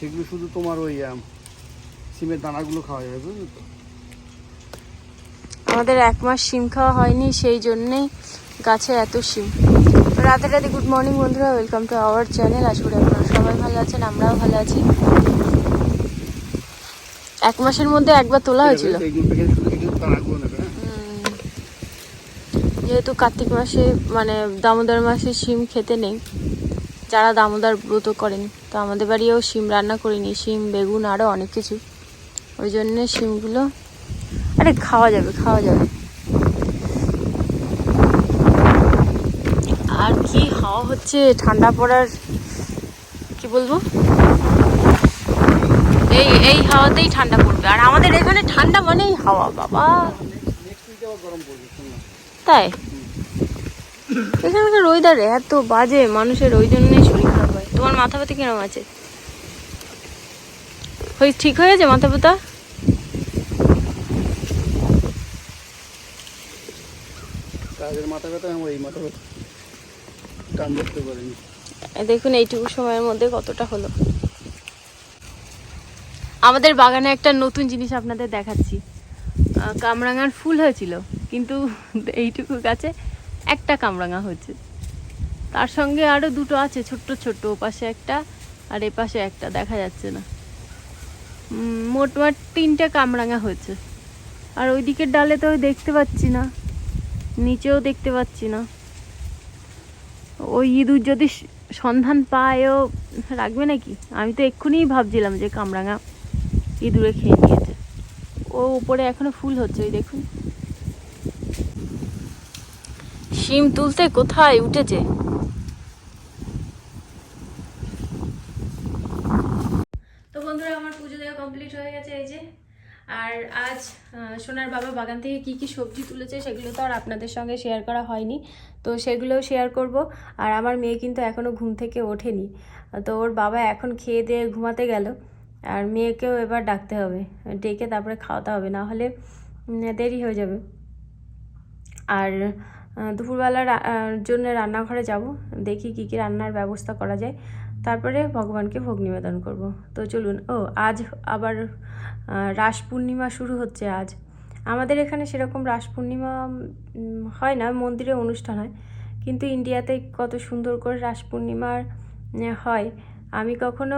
সেগুলো শুধু তোমার ওই সিমের দানাগুলো খাওয়া যাবে বুঝলি তো? আমাদের এক মাস সিম খাওয়া হয়নি সেই জন্যেই গাছে এত সিম। রাতে রাতে গুড মর্নিং বন্ধুরা ওয়েলকাম টু আওয়ার চ্যানেল করি আপনারা সবাই ভালো আছেন আমরাও ভালো আছি। এক মাসের মধ্যে একবার তোলা হয়েছিল। হ্যাঁ? যেহেতু কার্তিক মাসে মানে দামোদর মাসে সিম খেতে নেই। যারা দামোদর ব্রত করেন, তো আমাদের বাড়িও শিম রান্না করিনি, শিম, বেগুন আরও অনেক কিছু। ওই জন্যে শিমগুলো, আরে খাওয়া যাবে খাওয়া যাবে। আর কি হাওয়া হচ্ছে, ঠান্ডা পড়ার, কি বলব? এই এই হাওয়াতেই ঠান্ডা পড়বে। আর আমাদের এখানে ঠান্ডা মানেই হাওয়া, বাবা। তাই? এখানকার ওয়েদার এত বাজে মানুষের ওই জন্যই শরীর খারাপ হয়। তোমার মাথা ব্যথা কিরম আছে? হয়ে ঠিক হয়েছে মাথা ব্যথা? কাজের মাথা ব্যথা আমার এই মাথা ব্যথা। টান ধরতে পারিনি। দেখুন এইটুকু সময়ের মধ্যে কতটা হলো। আমাদের বাগানে একটা নতুন জিনিস আপনাদের দেখাচ্ছি। কামরাঙার ফুল হয়েছিল কিন্তু এইটুকু গাছে একটা কামরাঙা হয়েছে। তার সঙ্গে আরও দুটো আছে, ছোট্ট ছোট্ট, ও পাশে একটা আর এ পাশে একটা, দেখা যাচ্ছে না। মোটমাট তিনটে কামরাঙা হয়েছে। আর ওই দিকের ডালে তো দেখতে পাচ্ছি না, নিচেও দেখতে পাচ্ছি না। ওই ইঁদুর যদি সন্ধান পায় ও রাখবে নাকি? আমি তো এক্ষুনিই ভাবছিলাম যে কামরাঙা ইঁদুরে খেয়ে নিয়েছে। ও উপরে এখনও ফুল হচ্ছে, ওই দেখুন। শিম তুলতে কোথায় উঠেছে? আমার পুজো দেওয়া কমপ্লিট হয়ে গেছে এই যে। আর আজ সোনার বাবা বাগান থেকে কি কি সবজি তুলেছে সেগুলো তো আর আপনাদের সঙ্গে শেয়ার করা হয়নি। তো সেগুলোও শেয়ার করব। আর আমার মেয়ে কিন্তু এখনও ঘুম থেকে ওঠেনি। তো ওর বাবা এখন খেয়ে দিয়ে ঘুমাতে গেল। আর মেয়েকেও এবার ডাকতে হবে। ডেকে তারপরে খাওয়াতে হবে। না হলে দেরি হয়ে যাবে। আর দুপুরবেলা জন্য রান্নাঘরে যাব, দেখি কী কী রান্নার ব্যবস্থা করা যায়। তারপরে ভগবানকে ভোগ নিবেদন করব। তো চলুন, ও, আজ আবার রাস পূর্ণিমা শুরু হচ্ছে আজ। আমাদের এখানে সেরকম রাস পূর্ণিমা হয় না, মন্দিরে অনুষ্ঠান হয়। কিন্তু ইন্ডিয়াতে কত সুন্দর করে রাস পূর্ণিমার হয়। আমি কখনো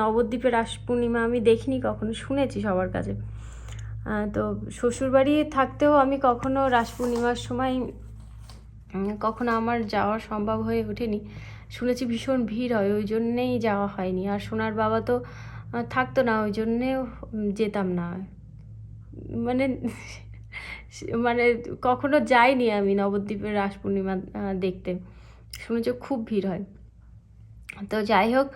নবদ্বীপে রাস পূর্ণিমা আমি দেখিনি, কখনো শুনেছি সবার কাছে। তো শ্বশুরবাড়ি থাকতেও আমি কখনো রাস পূর্ণিমার সময় কখনো আমার যাওয়া সম্ভব হয়ে ওঠেনি। শুনেছি ভীষণ ভিড় হয় ওই জন্যেই যাওয়া হয়নি। আর সোনার বাবা তো থাকতো না ওই জন্যেও উম, যেতাম না। মানে মানে কখনো যাইনি আমি নবদ্বীপের রাস পূর্ণিমা দেখতে। শুনেছি খুব ভিড় হয়। তো যাই হোক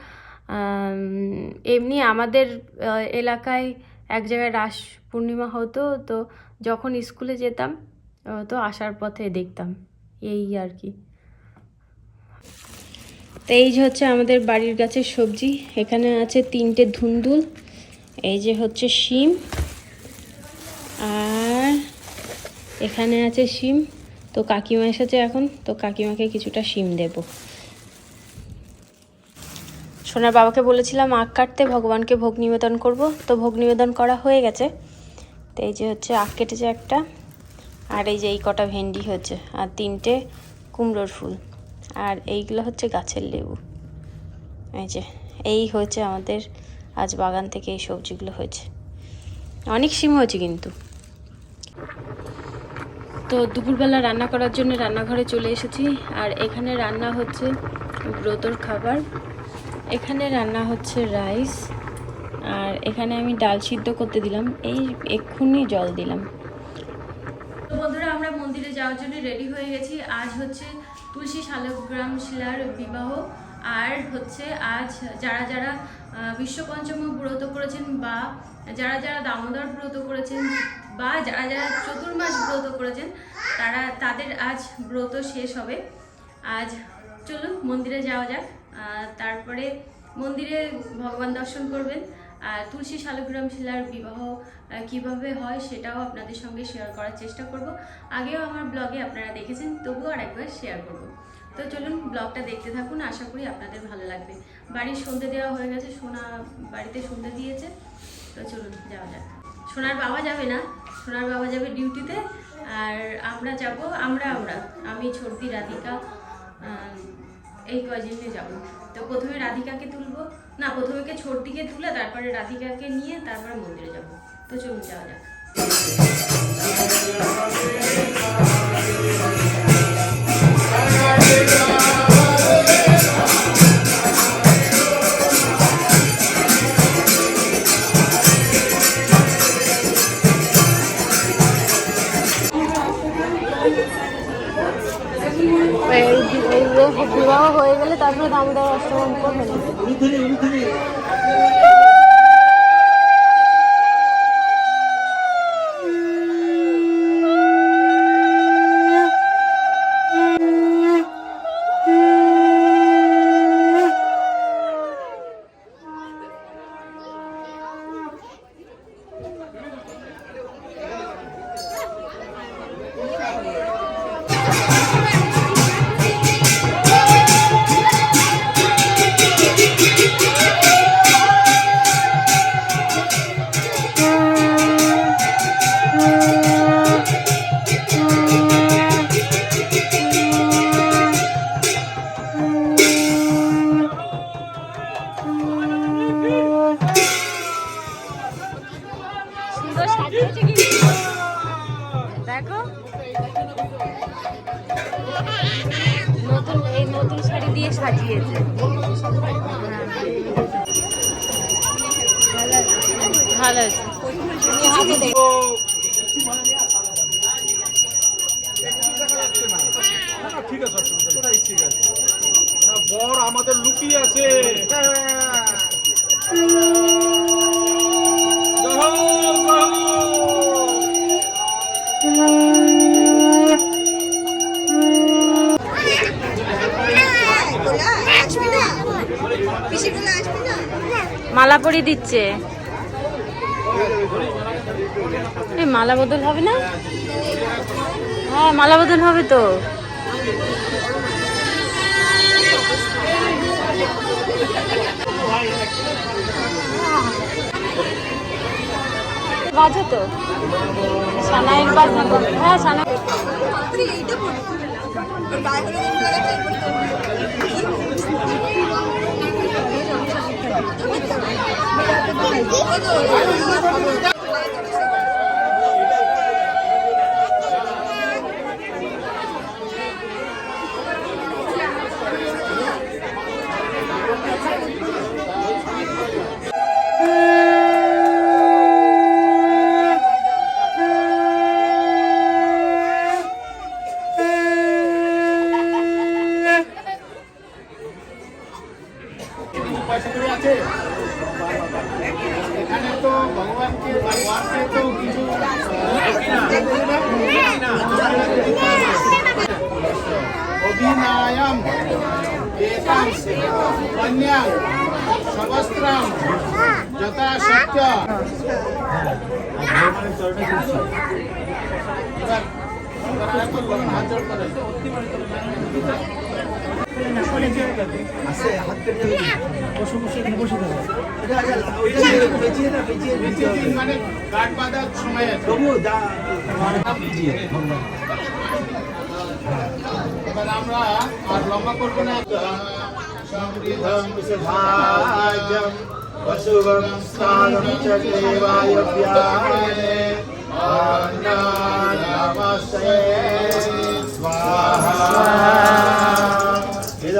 এমনি আমাদের এলাকায় এক জায়গায় রাস পূর্ণিমা হতো তো যখন স্কুলে যেতাম তো আসার পথে দেখতাম। এই আর কি। তো এই যে হচ্ছে আমাদের বাড়ির গাছের সবজি, এখানে আছে তিনটে ধুন্দুল, এই যে হচ্ছে শিম, আর এখানে আছে শিম। তো কাকিমা এসেছে এখন, তো কাকিমাকে কিছুটা শিম দেবো। সোনার বাবাকে বলেছিলাম আখ কাটতে, ভগবানকে ভোগ নিবেদন করব। তো ভোগ নিবেদন করা হয়ে গেছে। তো এই যে হচ্ছে আখ কেটেছে একটা। আর এই যে এই কটা ভেন্ডি হচ্ছে আর তিনটে কুমড়োর ফুল। আর এইগুলো হচ্ছে গাছের লেবু। এই যে, এই হচ্ছে আমাদের আজ বাগান থেকে এই সবজিগুলো হয়েছে। অনেক সিম হয়েছে কিন্তু। তো দুপুরবেলা রান্না করার জন্য রান্নাঘরে চলে এসেছি। আর এখানে রান্না হচ্ছে ব্রতর খাবার। এখানে রান্না হচ্ছে রাইস। আর এখানে আমি ডাল সিদ্ধ করতে দিলাম। এই এক্ষুনি জল দিলাম তো বন্ধুরা আমরা মন্দিরে যাওয়ার জন্য রেডি হয়ে গেছি। আজ হচ্ছে তুলসী শালগ্রাম শিলার বিবাহ। আর হচ্ছে আজ যারা যারা বিশ্বপঞ্চম ব্রত করেছেন বা যারা যারা দামোদর ব্রত করেছেন বা যারা যারা চতুর্মাস ব্রত করেছেন, তারা, তাদের আজ ব্রত শেষ হবে। আজ চলুন মন্দিরে যাওয়া যাক। তারপরে মন্দিরে ভগবান দর্শন করবেন। তুলসী শালগ্রাম শিলার বিবাহ কীভাবে হয় সেটাও আপনাদের সঙ্গে শেয়ার করার চেষ্টা করব। আগেও আমার ব্লগে আপনারা দেখেছেন, তবুও আর একবার শেয়ার করব। তো চলুন ব্লগটা দেখতে থাকুন, আশা করি আপনাদের ভালো লাগবে। বাড়ির সন্ধে দেওয়া হয়ে গেছে, সোনা বাড়িতে সন্ধে দিয়েছে। তো চলুন যাওয়া যাক। সোনার বাবা যাবে না, সোনার বাবা যাবে ডিউটিতে আর আমরা যাব, আমরা আমরা। আমি ছোটদি রাধিকা এই কয়জনে যাব। তো প্রথমে রাধিকাকে তুলবো। না, প্রথমে কে ছোটদিকে তুলে তারপরে রাধিকাকে নিয়ে তারপরে মন্দিরে যাব। তো চলুন যাওয়া যাক। বিবাহ হয়ে গেলে তারপরে দামোদর অষ্টম করবে সুন্দর দিয়ে সাজিয়েছে। ভালো ঠিক আছে বর আমাদের লুকিয়ে আছে। মালা পরিয়ে দিচ্ছে। এই মালা বদল হবে না? হ্যাঁ মালা বদল হবে তো। বাজে তো। সানাইয়ের বাজনা হ্যাঁ সানাই তুই এইটা করে আছে। এখানে তো জোড় করে এবার আমরা আর লম্বা করব না সমৃদ্ধম সুভাজ্যম পশুবং স্থানম চ দেবায়ভ্যায়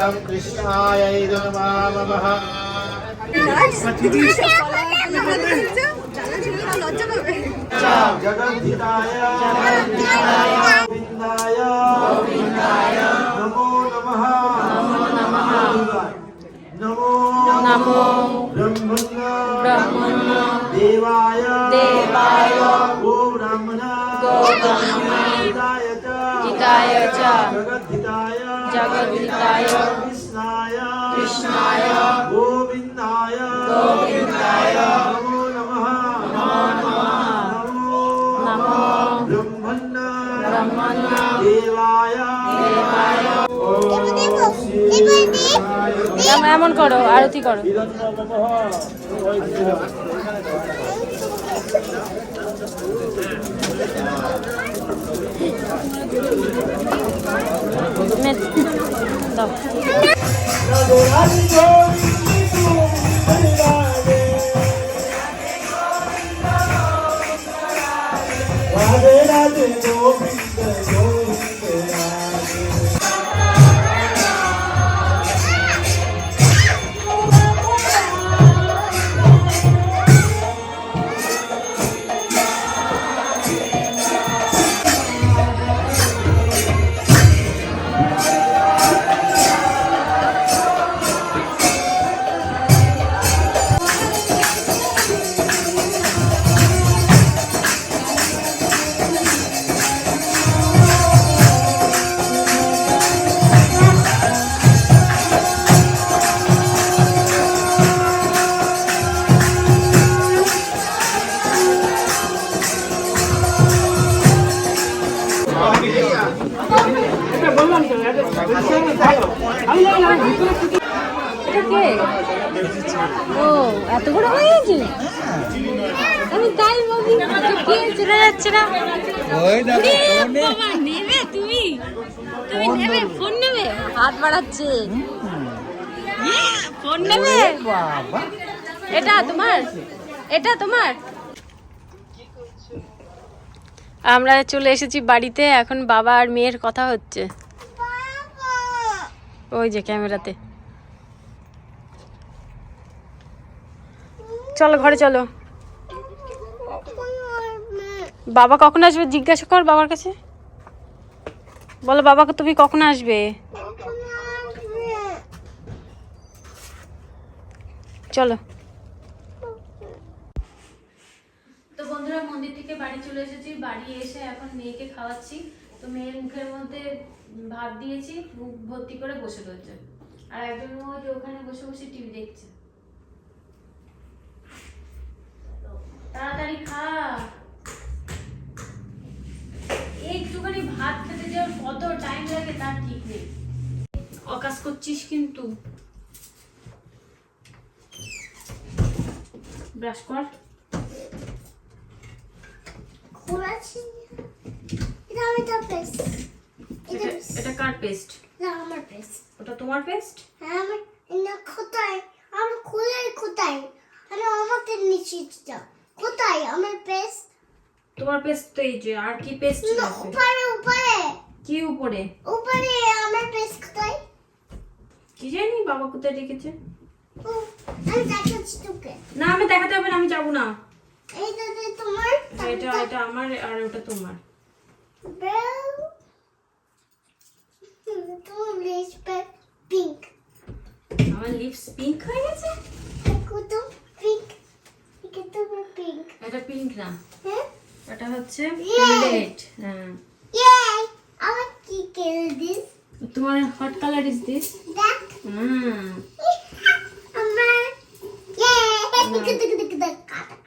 तं कृष्णायै दुर्मामः जगद्धिताय गोविन्दाय नमो नमः नमो नमो ब्रह्मण देवाय देवाय गो ब्राह्मण गो ब्राह्मण हिताय च हिताय च जगद्धिताय जगद्धिताय कृष्णाय कृष्णाय गोविन्दाय गोविन्दाय नमो नमः नमो नमो ब्रह्मण्य ब्रह्मण्य देवाय देवाय ॐ এম- এমন করো আরতি করো Radhe Radhe Govinda Govinda যাচ্ছে না। ওই বাবা নেবে তুমি? তুমি নেবে ফোন নেবে? হাত বাড়াচ্ছে। ইয়ে, ফোন নেবে? এটা তোমার? এটা তোমার? আমরা চলে এসেছি বাড়িতে এখন বাবা আর মেয়ের কথা হচ্ছে। ওই যে ক্যামেরাতে। চলো ঘরে চলো। বাবা কখন আসবে জিজ্ঞাসা কর বাবার কাছে। বলো বাবাকে তুমি কখন আসবে? চলো। তো বন্ধুরা, মন্দির থেকে বাড়ি চলে এসেছি। বাড়ি এসে এখন মেয়েকে খাওয়াচ্ছি। তো মেয়ের মুখের মধ্যে ভাত দিয়েছি, মুখ ভর্তি করে বসে রয়েছে। আর একজন ওই ওখানে বসে বসে টিভি দেখছে। তাড়াতাড়ি খা। একটুখানি ভাত খেতে যাওয়ার কত টাইম লাগে তার ঠিক নেই। অকাশ করছিস কিন্তু। ব্রাশ কর। এটা পেস্ট এটা আমার পেস্ট ওটা তোমার পেস্ট হ্যাঁ আমার না কোথায়? আমার কোথায় কোথায়? আমি আমাকে নিচে যাও কোথায়? আমার পেস্ট তোমার পেস্ট তো এই যে আর কি পেস্ট না উপরে উপরে। কি উপরে? উপরে আমার পেস্ট কোথায়? কি জানি বাবা কোথায় রেখেছে? আমি দেখাচ্ছি তোকে। না আমি দেখাতে হবে না আমি যাব না। এইটা তোমার এটা এটা আমার আর ওটা তোমার। তোমার লিপস পিঙ্ক আমার লিপস পিঙ্ক হয়ে গেছে? কত পিঙ্ক এটা পিঙ্ক এটা পিঙ্ক না। হ্যাঁ? এটা হচ্ছে! রেড হ্যাঁ। ইয়ে আমার কি কেল দিস? তোমার হট কালার ইজ দিস হুম।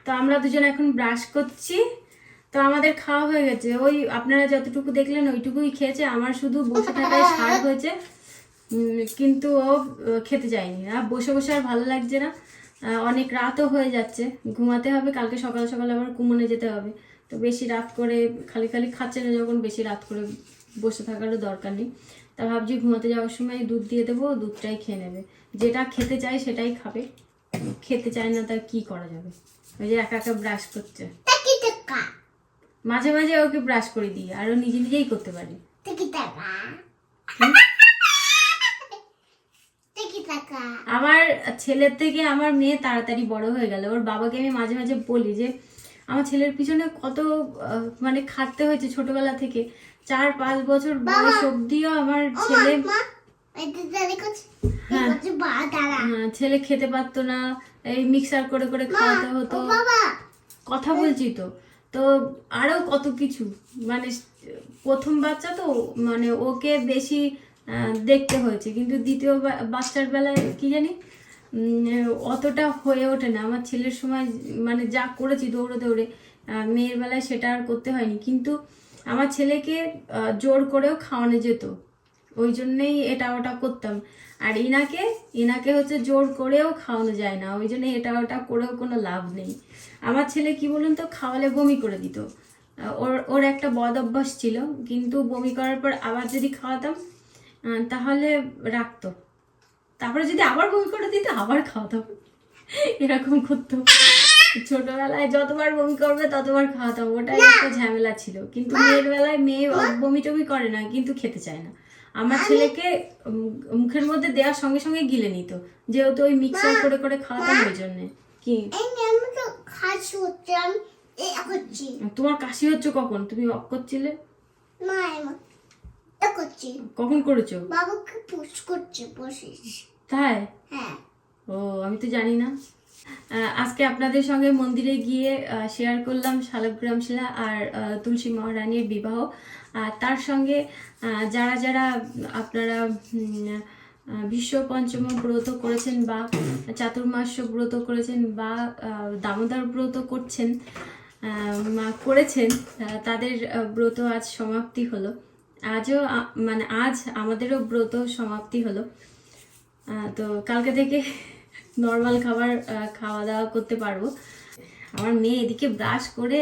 তো আমরা দুজন এখন ব্রাশ করছি। তো আমাদের খাওয়া হয়ে গেছে। ওই আপনারা যতটুকু দেখলেন ওইটুকুই খেয়েছে। আমার শুধু বসে থাকায় সার হয়েছে। কিন্তু ও খেতে যায়নি আর বসে বসে আর ভালো লাগছে না। অনেক রাতও হয়ে যাচ্ছে। ঘুমাতে হবে। কালকে সকাল সকাল আবার কুমনে যেতে হবে। তো বেশি রাত করে খালি খালি খাচ্ছে না যখন বেশি রাত করে বসে থাকারও দরকার নেই। তা ভাবছি ঘুমাতে যাওয়ার সময় দুধ দিয়ে দেবো দুধটাই খেয়ে নেবে। যেটা খেতে চায় সেটাই খাবে। খেতে চায় না তার কি করা যাবে? ওই যে একা একা ব্রাশ করছে। মাঝে মাঝে ওকে ব্রাশ করে দিই আর ও নিজে নিজেই করতে পারে। আমার ছেলের থেকে আমার মেয়ে তাড়াতাড়ি বড় হয়ে গেল। ওর বাবাকে আমি মাঝে মাঝে বলি যে আমার ছেলের পিছনে কত মানে খাটতে হয়েছে ছোটবেলা থেকে। চার পাঁচ বছর বয়স অব্দিও আমার ছেলে হ্যাঁ। আহ, ছেলে খেতে পারতো না এই মিক্সার করে করে খাওয়াতে হতো। কথা বলছি তো। তো আরও কত কিছু মানে প্রথম বাচ্চা তো মানে ওকে বেশি দেখতে হয়েছে। কিন্তু দ্বিতীয় বাচ্চার বেলায় কি জানি অতটা হয়ে ওঠে না। আমার ছেলের সময় মানে যা করেছি দৌড়ে দৌড়ে মেয়ের বেলায় সেটা আর করতে হয়নি। কিন্তু আমার ছেলেকে জোর করেও খাওয়ানো যেত। ওই জন্যেই এটা ওটা করতাম। আর ইনাকে ইনাকে হচ্ছে জোর করেও খাওয়ানো যায় না। ওই জন্য এটা ওটা করেও কোনো লাভ নেই। আমার ছেলে কি বলুন তো, খাওয়ালে বমি করে দিত। ওর ওর একটা বদ অভ্যাস ছিল। কিন্তু বমি করার পর আবার যদি খাওয়াতাম তাহলে রাখতো। তারপরে যদি আবার বমি করে দিতে আবার খাওয়াতাম এরকম করতো। ছোটবেলায় যতবার বমি করবে ততবার খাওয়াতাম ওটাই একটা ঝামেলা ছিল। কিন্তু মেয়ের বেলায় মেয়ে বমি টমি করে না কিন্তু খেতে চায় না। আমার ছেলেকে মুখের মধ্যে দেওয়ার সঙ্গে সঙ্গে গিলে নিত। যেহেতু ওই মিক্সার করে করে খাওয়াতাম ওই জন্যে। কি? তোমার কাশি হচ্ছে কখন? তুমি অফ করছিলে? কখন করেছ? বাবাকে পুষ করছে বসিস তাই? হ্যাঁ। ও আমি তো জানি না। আজকে আপনাদের সঙ্গে মন্দিরে গিয়ে শেয়ার করলাম শালগ্রাম শিলা আর তুলসী মহারানীর বিবাহ। আর তার সঙ্গে যারা যারা আপনারা বিশ্ব পঞ্চম ব্রত করেছেন বা চাতুর্মাস্য ব্রত করেছেন বা দামোদর ব্রত করছেন করেছেন তাদের ব্রত আজ সমাপ্তি হলো। আজও মানে আজ আমাদেরও ব্রত সমাপ্তি হলো। তো কালকে থেকে নর্মাল খাবার খাওয়া দাওয়া করতে পারব। আমার মেয়ে এদিকে ব্রাশ করে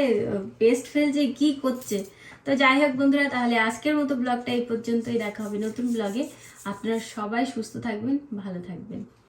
পেস্ট ফেলছে, কি করছে? তো যাই হোক বন্ধুরা, তাহলে আজকের মতো ব্লগটা এই পর্যন্তই। দেখা হবে নতুন ব্লগে আপনারা সবাই সুস্থ থাকবেন, ভালো থাকবেন।